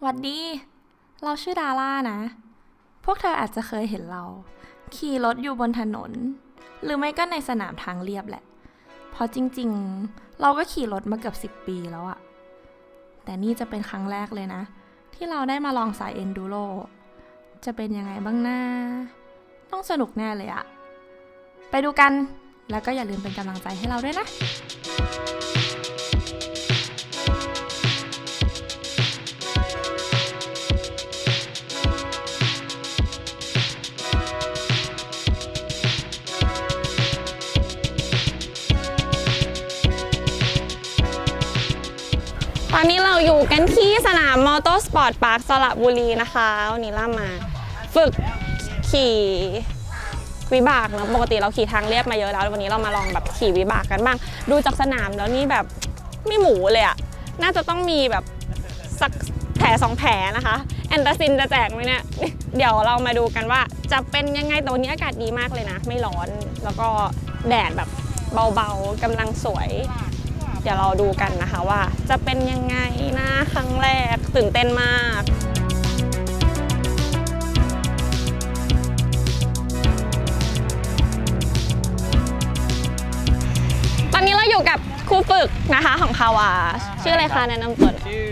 หวัดดี เราชื่อดาร่านะ พวกเธออาจจะเคยเห็นเรา ขี่รถอยู่บนถนน หรือไม่ก็ในสนามทางเรียบแหละ เพราะจริงๆ เราก็ขี่รถมาเกือบสิบ10 ปีแล้วอะแต่นี่จะเป็นครั้งแรกเลยนะ ที่เราได้มาลองสายเอนดูโรจะเป็นยังไงบ้างนะต้องสนุกแน่เลยอะไปดูกัน แล้วก็อย่าลืมเป็นกำลังใจให้เราด้วยนะ ตอนนี้เราอยู่กันที่สนามมอเตอร์สปอร์ตพาร์คสระบุรีนะคะวันนี้ล่ามา ฝึกขี่วิบากนะปกติเราขี่ทางเรียบมาเยอะแล้ว วันนี้เรามาลองแบบขี่วิบากกันบ้าง ดูจากสนามแล้วนี่แบบไม่หมูเลยอะน่าจะต้องมีแบบสักแผลสองแผลนะคะ แอนตาซินจะแจกไหมเนี่ย เดี๋ยวเรามาดูกันว่าจะเป็นยังไงแต่วันนี้อากาศดีมากเลยนะ ไม่ร้อนแล้วก็แดดแบบเบาๆกำลังสวย เดี๋ยวเราดูกันนะคะว่า จะเป็นยังไงนะครั้งแรกตื่นเต้นมากตอนนี้เราอยู่กับครูฝึกนะคะของคาวาชื่ออะไรคะแนะนำตัวหน่อยชื่อ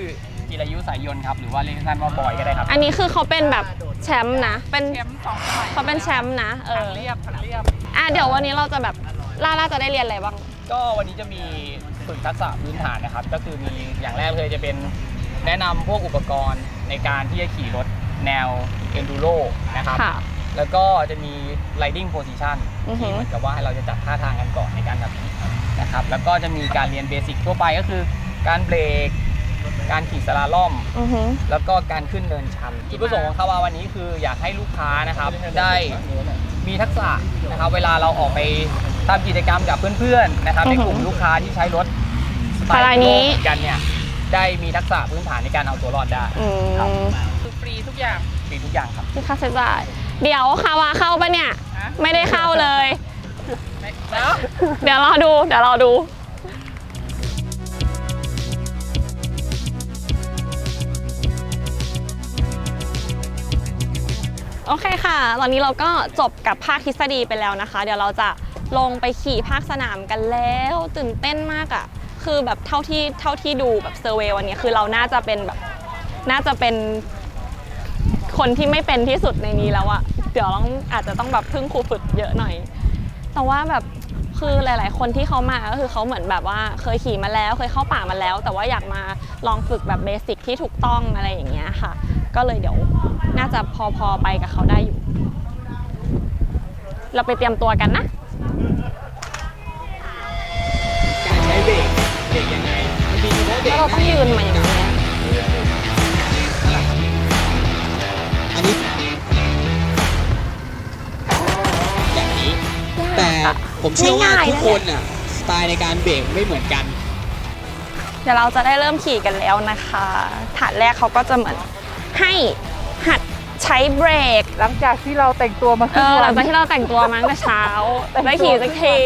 จิรายุสายยนต์ครับ หรือว่าเรียกสั้นว่าบอยก็ได้ครับอันนี้คือเขาเป็นแบบแชมป์นะเป็นแชมป์สองสมัยเขาเป็นแชมป์นะเออเรียบเรียบอะเดี๋ยววันนี้เราจะแบบล่าล่าจะได้เรียนอะไรบ้าง ก็วันนี้จะมี ฝึกทักษะพื้นฐานนะครับ ก็คือมีอย่างแรกเลยจะเป็นแนะนำพวกอุปกรณ์ในการที่จะขี่รถแนว enduro นะครับ ค่ะ แล้วก็จะมี riding position อือฮึ ที่เหมือนกับว่าให้เราจะจัดท่าทางกันก่อนในการขับขี่นะครับ แล้วก็จะมีการเรียนเบสิกทั่วไปก็คือ การเบรก การขี่สลาล่อม อือหือ แล้วก็การขึ้นเนินชันจุดประสงค์ของคาวาวันนี้คืออยากให้ลูกค้านะครับได้มีทักษะนะครับ เวลาเราออกไป ทำกิจกรรมกับเพื่อนๆนะครับอืในอฮึกลุ่มลูกค้าที่ใช้รถสไตสไตล์ล์นี้โลกกันเนี่ยได้มีทักษะพื้นฐานในการเอาตัวรอดได้อืครับมคือฟรีทุกอย่างฟรีทุกอย่างครับที่ค่าใช้จ่ายเดี๋ยวคาวาเข้าปะเนี่ยฮะไม่ได้เข้าเลยแล้วเดี๋ยวรอดู เดี๋ยวรอดูโอเคค่ะ ตอนนี้เราก็จบกับภาคทฤษฎีไปแล้วนะคะ เดี๋ยวเราจะ ลงไปขี่ภาคสนามกันแล้ว ตื่นเต้นมากอะ่ะคือแบบเท่าที่เท่าที่ดูแบบเซอร์เวย์วันนี้คือเราน่าจะเป็นแบบน่าจะเป็นคนที่ไม่เป็นที่สุดในนี้แล้วอะเดี๋ยวต้องอาจจะต้องแบบพึ่งครูฝึกเยอะหน่อย แต่ว่าแบบคือหลาย ๆ คนที่เขามาก็คือเขาเหมือนแบบว่าเคยขี่มาแล้วเคยเข้าป่ามาแล้ว แต่ว่าอยากมาลองฝึกแบบเบสิกที่ถูกต้องอะไรอย่างเงี้ยค่ะ ก็เลยเดี๋ยวน่าจะพอพอไปกับเขาได้อยู่ เราไปเตรียมตัวกันนะ แล้วกเราต้องยืนมาอย่างนี้ยอันนี้แบบนี้ แต่ผมเชื่อว่าทุกคนอะสไตล์ในการเบรกไม่เหมือนกัน เดี๋ยวเราจะได้เริ่มขี่กันแล้วนะคะฐานแรกเขาก็จะเหมือนให้หัดใช้เบรก หลังจากที่เราแต่งตัวมาเออหลังจากที่เราแต่งตัวมาตั้งแต่เช้า ได้ขี่สักที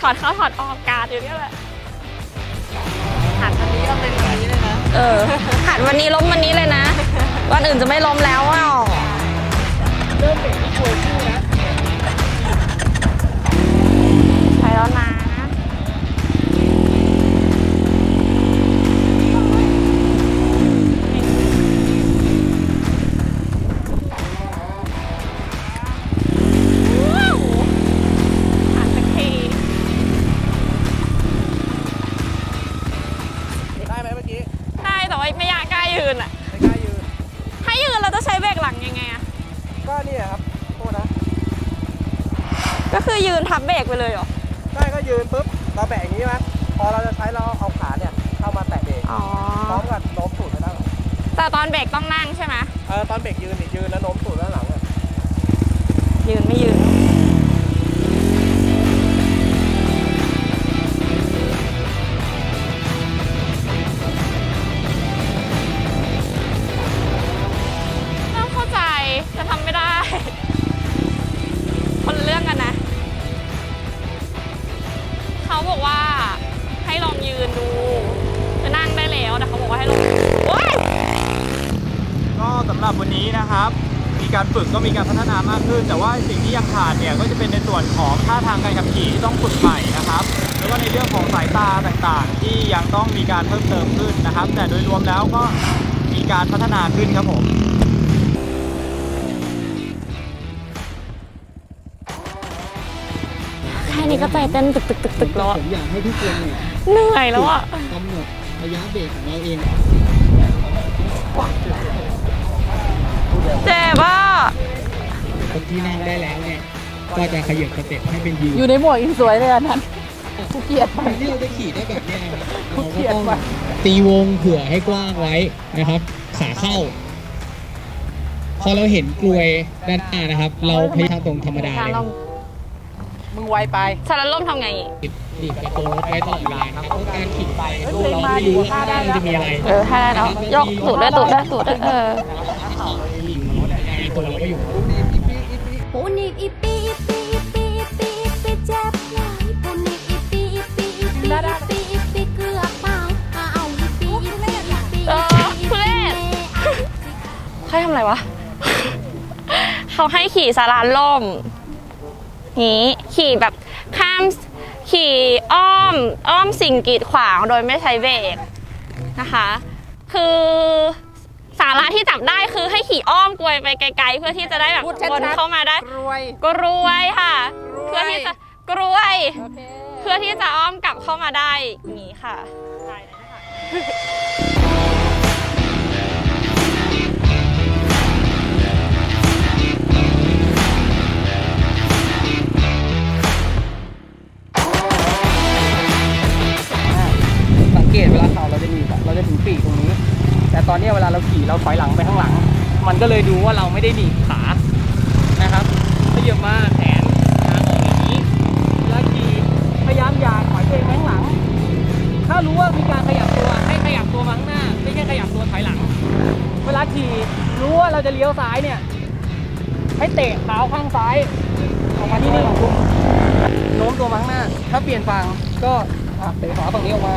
ถอดเข้าถอดออกการดอยู่เนี่ยแหละหัดวันนี้ เราเป็นวันนี้เลยนะเออหัดวันนี้ล้มวันนี้เลยนะ วันอื่นจะไม่ล้มแล้วอะเริ่มเบรกที่โชว์คู่นะใช่แล้วนะ ได้แต่ว่าไม่อยากกล้ายืนอะ ไม่กล้ายืน ถ้ายืนเราจะใช้เบรกหลังยังไงอะ ก็นี่ครับโทษนะ ก็คือยืนทับเบรกไปเลยเหรอ ใช่ก็ยืนปุ๊บเราแบะอย่างนี้ไหมพอเราจะใช้เราเอาขาเนี่ยเข้ามาแตะเบรกอ๋อ พร้อมกับโน้มตูดไปด้านหลังแต่ตอนเบรกต้องนั่งใช่ไหม เออตอนเบรกยืนนี่ยืนแล้วโน้มตูดด้านหลังอะยืนไม่ยืน มีการฝึกก็มีการพัฒนามากขึ้น แต่ว่าสิ่งที่ยังขาดเนี่ยก็จะเป็นในส่วนของท่าทางการขับขี่ที่ต้องฝึกใหม่นะครับ แล้วก็ในเรื่องของสายตาต่างๆ ที่ยังต้องมีการเพิ่มเติมขึ้นนะครับ แต่โดยรวมแล้วก็มีการพัฒนาขึ้นครับผมแค่นี้ก็ใจเต้นตึกตึกตึกตึกแล้วอะผมอยากให้ทุกคนเนี่ยเหนื่อยแล้วอะกำหนดระยะเบรกของเราเอง เจ็บอะคนที่นั่งได้แล้วเนี่ยก็จะขยับสเต็ปให้เป็นยืนอยู่ในหมวกอินสวยเลยอันนั้นกูเกลียดการที่เราจะขี่ได้แบบเนี้ยนะครับเราเกลีก็ยดต้องว่ะตีวงเผื่อให้กว้างไว้นะครับ ขาเข้า พอเราเห็นกลวยด้านหน้านะครับ เราพยายามตรงธรรมดาเลยมึงไวไปสารล่มทำไงอีกดีดประตูรถไว้ตลอดเวลานะครับเพราะการขี่ไปเราไม่รู้ว่าข้างหน้ามันจะมีอะไรเออถ้าได้แล้วยกตูดด้วยตูดด้วยตูดด้วยเออ ตัวเราก็อยู่ปูนิกอีปีอีปีอีปีอีปีอีปีเจ็บหลายปูนิกอีปีอีปีอีปีอีปีอีปีเกือบตายเอาอีปีอีปีอีปีเออทุเรศเขาทำอะไรวะ เขาให้ขี่สารานล่มนี้ขี่แบบข้ามขี่อ้อมอ้อมสิ่งกีดขวางโดยไม่ใช้เบรกนะคะ คือาระที่จับได้คือให้ขี่อ้อมกลวยไปไกลๆ เพื่อที่จะได้แบบพูดชัดๆ วนเข้ามาได้รวยกรวยค่ะกรวยเพื่อที่จะกรวย โอเค เพื่อที่จะอ้อมกลับเข้ามาได้อย่างนี้ค่ะ สังเกตเวลาเข่าเราจะหนีบอะเราจะถึงปีกตรงนี้ แต่ตอนนี้เวลาเราขี่เราถอยหลังไปข้างหลัง มันก็เลยดูว่าเราไม่ได้หนีบขานะครับขยับมาแขนทางออกอย่างนี้เวลาขี่พยายามอย่าถอยตัวเองไปข้างหลัง ถ้ารู้ว่ามีการขยับตัวให้ขยับตัวมาข้างหน้า ไม่ใช่ขยับตัวถอยหลัง เวลาขี่รู้ว่าเราจะเลี้ยวซ้ายเนี่ยให้เตะเท้าข้างซ้ายออกมาที่นี่ของคุณโน้มตัวมาข้างหน้า ถ้าเปลี่ยนฝั่งก็เตะขวาฝั่งนี้ออกมา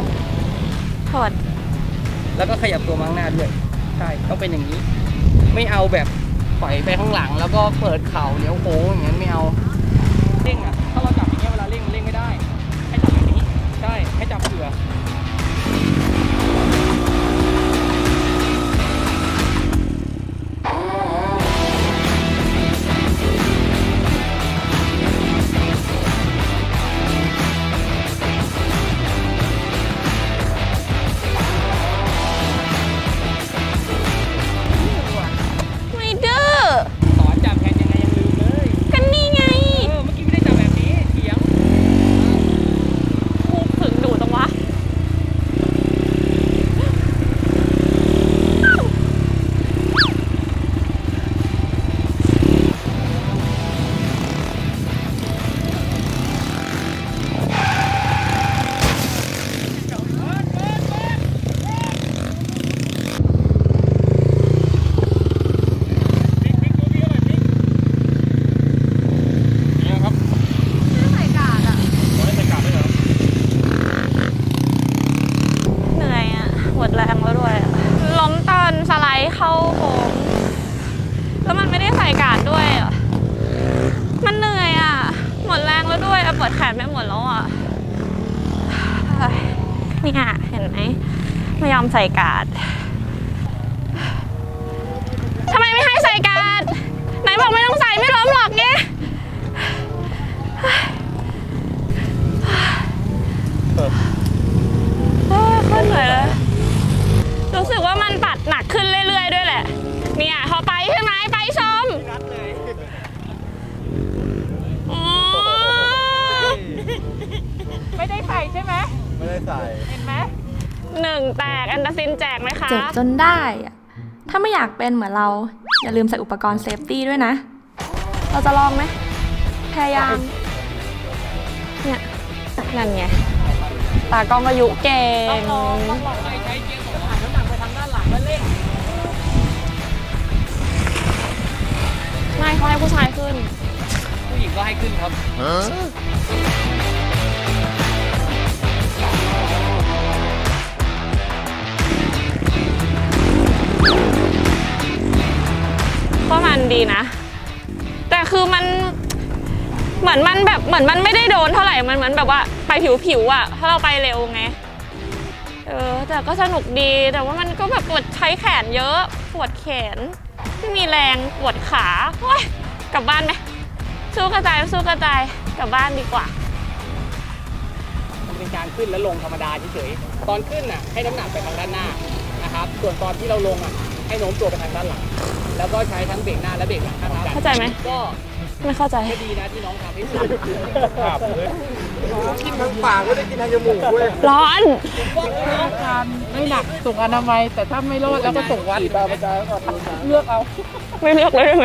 ถอด แล้วก็ขยับตัวมาข้างหน้าด้วยใช่ต้องเป็นอย่างนี้ ไม่เอาแบบปล่อยไปข้างหลัง แล้วก็เปิดเข่าเลี้ยวโค้งอย่างนั้นไม่เอาเด้งอะ บอกไม่ต้องใส่ไม่ล้มหรอกไงโอ้ยโคนเหนื่อยเลยรู้สึกว่ามันปัดหนักขึ้นเรื่อยๆด้วยแหละ เนี่ยพอไปใช่ไหมไปชมไม่ได้ใส่ใช่ไหมไม่ได้ใส่ เห็นไหมหนึ่งแตก อันดาซินแจกไหมคะ เจ็บจนได้อะถ้าไม่อยากเป็นเหมือนเรา อย่าลืมใส่อุปกรณ์เซฟตี้ด้วยนะ เราจะลองไหมพยายาม เนี่ยนั่นไง ตากล้องอายุเก่งใช้ใช้เกียร์สองหันน้ำหนักไปทางด้านหลังแล้วเร่งไม่เขาให้ผู้ชายขึ้น ผู้หญิงก็ให้ขึ้นครับ ก็มันดีนะ แต่คือมันเหมือนมันแบบเหมือนมันไม่ได้โดนเท่าไหร่มันเหมือนแบบว่าไปผิวๆอะ ถ้าเราไปเร็วไงเออแต่ก็สนุกดีแต่ว่ามันก็แบบปวดใช้แขนเยอะปวดแขนไม่มีแรงปวดขาโอ้ยกลับบ้านไหมสู้กระจายสู้กระจายกลับบ้านดีกว่ามันเป็นการขึ้นและลงธรรมดาเฉยๆตอนขึ้นน่ะให้น้ำหนักไปทางด้านหน้านะครับ ส่วนตอนที่เราลงอะให้โน้มตัวไปทางด้านหลัง แล้วก็ใช้ทั้งเบรกหน้าและเบรกหลังพร้อมกันเข้าใจไหม ก็ไม่เข้าใจ ก็ดีนะที่น้องทำให้สุดกินทางปากไม่ได้กินทางจมูกเว้ยร้อนการไม่หนักส่งอนามัย แต่ถ้าไม่รอดแล้วก็ส่งวัดเลือกเอา ไม่เลือกเลยได้ไห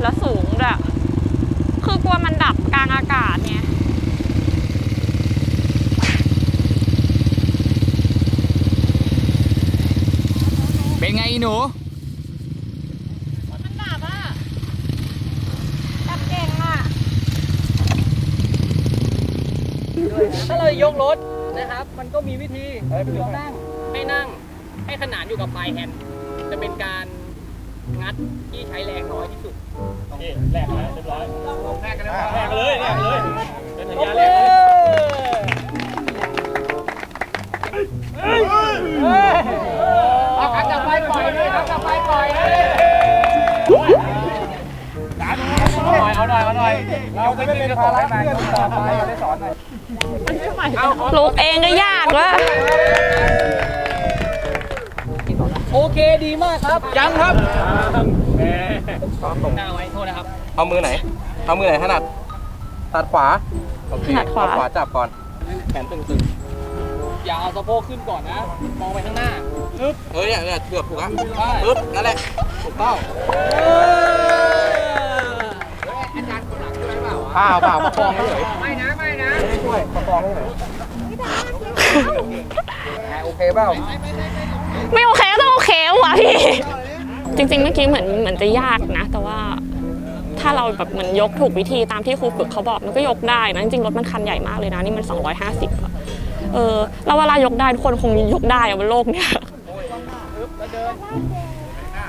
แล้วสูงด้วยคือกลัวมันดับกลางอากาศไงเป็นไงหนูมันดับอะ ดับเก่งอะถ้าเรายกรถนะครับ มันก็มีวิธีคือเรานั่งให้นั่งให้ขนานอยู่กับปลายแฮนด์จะเป็นการงัดที่ใช้แรงน้อยที่สุด แรกแล้วเรียบร้อยแรกกันแล้วแรกเลยแรกเลยเป็นสัญญาแรกเลยเอาขันจับไฟปล่อยเลยครับจับไฟปล่อยเลยเอาหน่อยเอาหน่อยเอาหน่อยเราจะไม่เป็นภาระเพื่อนต่อไปเราได้สอนหน่อยลูกเองก็ยากวะโอเคดีมากครับยังครับหน้ เอามือไหน เอามือไหนถนัดตัดขวาโอเคถนัดขวา เอขวาจับก่อน แขนตึงๆอย่าเอาสะโพกขึ้นก่อนนะ มองไปข้างหน้าปึ๊บเฮ้ยเนี่ยเนี่ยเกือบถูกแล้วใช่ ปึ๊บนั่นแหละถูกต้องเปล่าเปล่าประคองเฉยไม่นะไม่นะไม่ได้ช่วยประคองเฉยโอเคเปล่าไม่โอเคก็ต้องโอเควะพี่ จริงๆเมื่อกี้เหมือนเหมือนจะยากนะ แต่ว่า ถ้าเราแบบเหมือนยกถูกวิธีตามที่ครูฝึกเขาบอกมันก็ยกได้นะจริงๆรถมันคันใหญ่มากเลยนะนี่มัน 250อะเออแล้วเวลายกได้ทุกคนคงยกได้อะบนโลกเนี่ย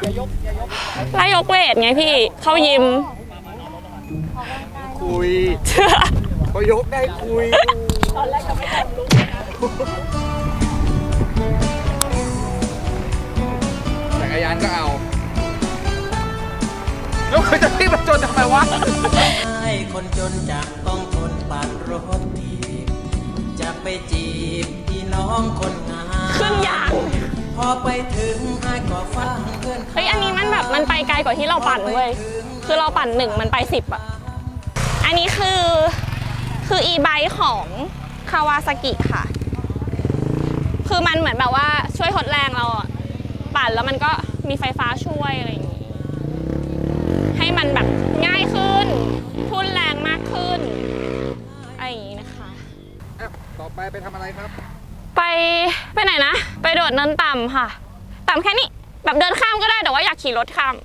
ไล่ยกเวทไงพี่เข้ายิม คุยพอยกได้คุยจักรยานก็เอา แล้วคุณจะรีบมาจนทำไมวะ ให้คนจนจากต้องทนปานรถทีบจะไปจีบพี่น้องคนงามครึ่งยาง พอไปถึงอายก็ฟังเพื่อนเฮ้ย อันนี้มันแบบมันไปไกลกว่าที่เราปั่นเว้ย คือเราปั่นหนึ่งมันไปสิบอะอันนี้คือคือ e-bike ของคาวาซากิค่ะ คือมันเหมือนแบบว่าช่วยทดแรงเราอะปั่นแล้วมันก็มีไฟฟ้าช่วยอะไรอย่างงี้ ให้มันแบบง่ายขึ้น ทุนแรงมากขึ้นอะไรอย่างงี้นะคะต่อไปไปทำอะไรครับ ไปไปไหนนะ ไปโดดเนินต่ำค่ะ ต่ำแค่นี้ แบบเดินข้ามก็ได้แต่ว่าอยากขี่รถข้าม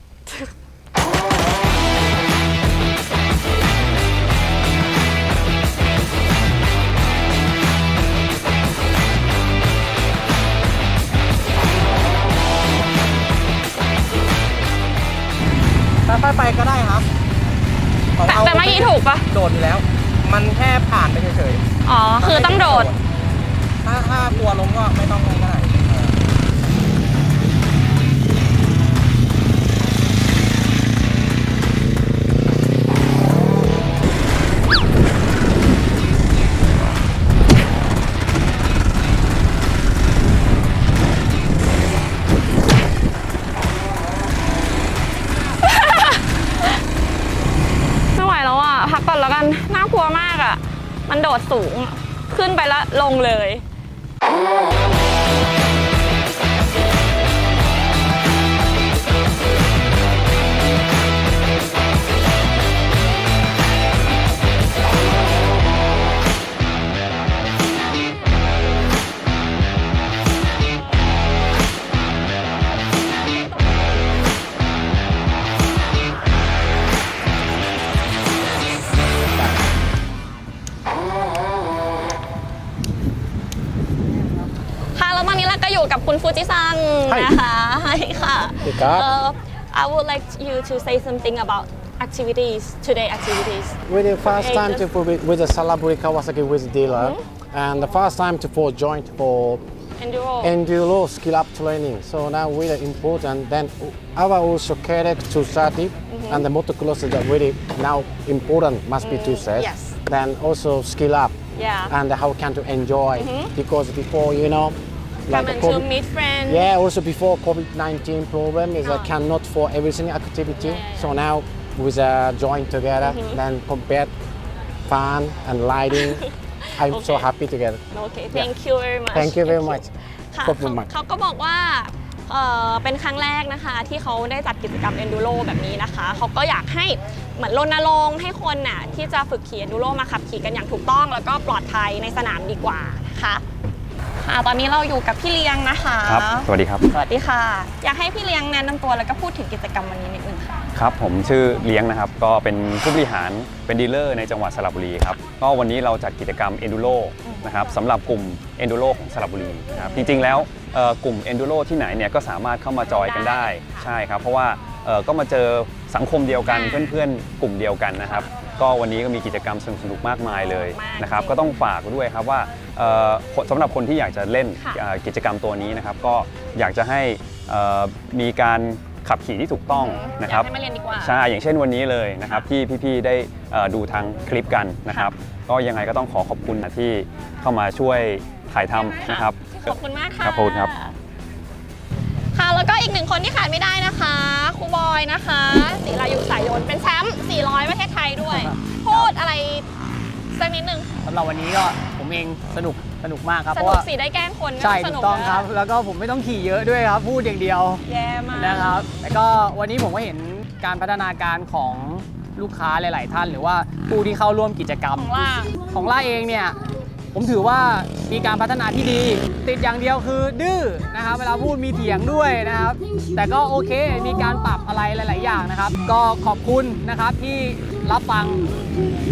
ค่อยๆไปก็ได้ครับของแต่ราแต่เมื่อกี้ถูกปะโดดอยู่แล้ว มันแค่ผ่านไปเฉยอ๋อๆคือต้องโดดถ้าถ้ากลัวล้มก็ไม่ต้องก็ได้ โดดสูง ขึ้นไปแล้วลงเลย อยู่กับคุณฟูจิซังนะคะใช่ค่ะ ครับ Uh, I would like you to say something about activities today activities With the first Okay, time to just- for, with the Salaburi Kawasaki with dealer, and the first time to for joint for enduro enduro skill up training. So now really important. Then our also cadet to study, and the motocross is really now important. Must be two sets. yes. Then also skill up, yeah and how can to enjoy because before you know, come the and COVID- to meet friends Yeah, also before COVID-19 problem is I Oh. cannot for every single activity. Yeah, yeah, So now with a join together, then compare fun and lighting. I'm so Okay. happy together. Okay thank you very much Thank you very much. ค่ะขอบคุณมาก เขาก็บอกว่าเอ่อเป็นครั้งแรกนะคะ ที่เขาได้จัดกิจกรรม enduro แบบนี้นะคะ เขาก็อยากให้เหมือนรณรงค์ให้คนน่ะที่จะฝึกขี่ enduro มาขับขี่กันอย่างถูกต้อง แล้วก็ปลอดภัยในสนามดีกว่านะคะ ค่ะ ตอนนี้เราอยู่กับพี่เลี้ยงนะคะครับ สวัสดีครับ สวัสดีค่ะ อยากให้พี่เลี้ยงแนะนำตัวแล้วก็พูดถึงกิจกรรมวันนี้นิดนึงค่ะ ครับผมชื่อเลี้ยงนะครับ ก็เป็นผู้บริหารเป็นดีลเลอร์ในจังหวัดสระบุรีครับ ก็วันนี้เราจัดกิจกรรม Enduro นะครับสำหรับกลุ่ม Enduro ของสระบุรีนะครับจริงๆแล้วเอ่อกลุ่ม Enduro ที่ไหนเนี่ยก็สามารถเข้ามาจอยกันได้ใช่ครับ เพราะว่าเอ่อก็มาเจอสังคมเดียวกันอ่าเพื่อนๆ กลุ่มเดียวกันนะครับ ก็วันนี้ก็มีกิจกรรมสนุกๆมากมายเลยมากนะครับจริงก็ต้องฝากด้วยครับว่าเอ่อสำหรับคนที่อยากจะเล่นค่ะเอ่อกิจกรรมตัวนี้นะครับก็อยากจะให้เอ่อมีการขับขี่ที่ถูกต้องนะครับอยากให้มาเรียนดีกว่าใช่อย่างเช่นวันนี้เลยนะครับที่พี่ๆได้เอ่อดูทางคลิปกันนะครับก็ยังไงก็ต้องขอขอบคุณนะที่เข้ามาช่วยถ่ายทำนะครับขอบคุณมากค่ะครับขอบคุณครับ ค่ะแล้วก็อีกหนึ่งคนที่ขาดไม่ได้นะคะครูบอยนะคะศิลายุสายยนต์เป็นแชมป์400 สักนิดนึงสำหรับวันนี้ก็ผมเองสนุกสนุกมากครับสเพราะนุกว่าสิได้แกล้งคนใช่สถูนุกต้องนะครับ แล้วก็ผมไม่ต้องขี่เยอะด้วยครับ พูดอย่างเดียวแย่มาก นะครับแล้วก็วันนี้ผมก็เห็นการพัฒนาการของลูกค้าหลาย ๆ ท่าน หรือว่าผู้ที่เข้าร่วมกิจกรรม ของล่า ของล่าเองเนี่ย ผมถือว่ามีการพัฒนาที่ดี ติดอย่างเดียวคือดื้อนะครับเวลาพูดมีเถียงด้วยนะครับ แต่ก็โอเคมีการปรับอะไรหลาย ๆ อย่างนะครับ ก็ขอบคุณนะครับที่รับฟัง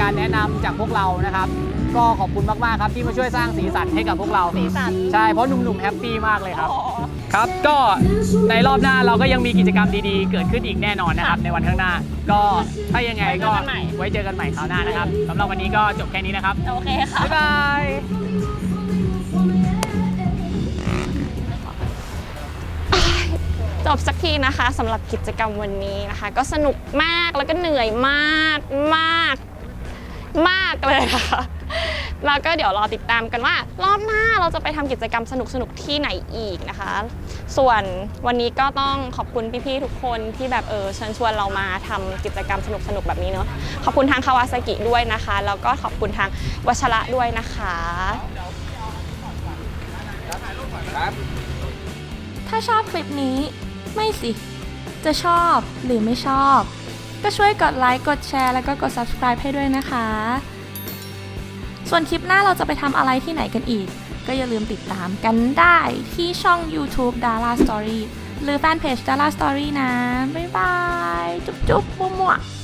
การแนะนำจากพวกเรานะครับ ก็ขอบคุณมาก ๆ ครับที่มาช่วยสร้างสีสันให้กับพวกเราสีสันใช่เพราะหนุ่ม ๆ แฮปปี้มากเลยครับอ๋อ ครับก็ในรอบหน้าเราก็ยังมีกิจกรรมดีๆ เกิดขึ้นอีกแน่นอนนะครับในวันข้างหน้า ก็ถ้ายังไงก็ไว้เจอกันใหม่ไว้เจอกันใหม่คราวหน้านะครับสำหรับวันนี้ก็จบแค่นี้นะครับโอเคค่ะบ๊ายบายจบสักทีนะคะสำหรับกิจกรรมวันนี้นะคะ ก็สนุกมากแล้วก็เหนื่อยมากมาก มากเลยค่ะแล้วก็เดี๋ยวรอติดตามกันว่า รอบหน้าเราจะไปทำกิจกรรมสนุกๆที่ไหนอีกนะคะ ส่วนวันนี้ก็ต้องขอบคุณพี่ๆทุกคนที่แบบเออเชิญชวนเรามาทำกิจกรรมสนุกๆแบบนี้เนาะขอบคุณทางคาวาซากิด้วยนะคะ แล้วก็ขอบคุณทางวัชระด้วยนะคะถ้าชอบคลิปนี้ ไม่สิ จะชอบหรือไม่ชอบ ก็ช่วยกดไลค์กดแชร์แล้วก็กด subscribe ให้ด้วยนะคะ ส่วนคลิปหน้าเราจะไปทำอะไรที่ไหนกันอีก ก็อย่าลืมติดตามกันได้ที่ช่อง YouTube Dara Story หรือแฟนเพจ Dara Story นะ บ๊ายบาย จุ๊บจุ๊บมั่วๆ